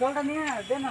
জলটা নিয়ে দে না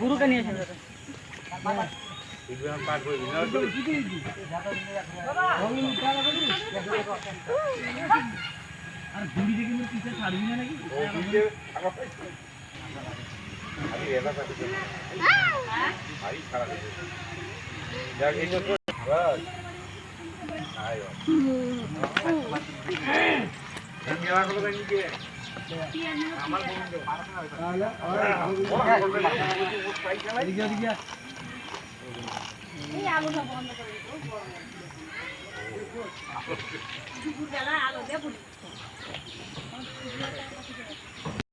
গুরুকে নিয়ে এসে যাবে আর ঘুড়ি দেখে মোর পিছে ছাড়বি না নাকি এই আলোটা বন্ধ করে দিও দুপুরবেলা আলো দেবো